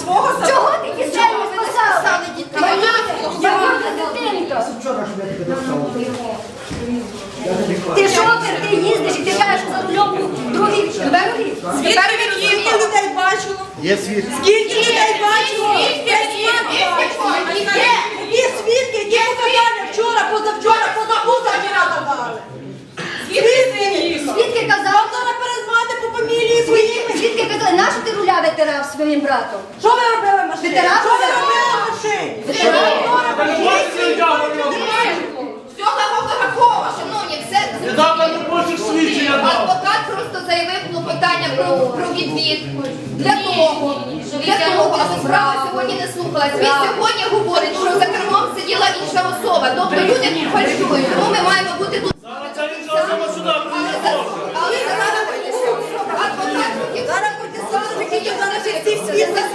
свого. Чого ти дітей не спасали? Малюйте, дитинка. Ти шопер, ти їздиш і ти кажеш за рульом другий. Звідки він їздив? Скільки людей бачило? Скільки людей бачило? Ти витирав своїм братом? Що ви робили в машині? Ветеран Що ви робили? в машині? Всього такого, шановні, все. Адвокат просто заявив клопотання про, про відвід. Для того, для того, аби справа сьогодні не слухалась. Він сьогодні говорить, що за кермом сиділа інша особа. Тобто люди фальшують, тому ми маємо Eso,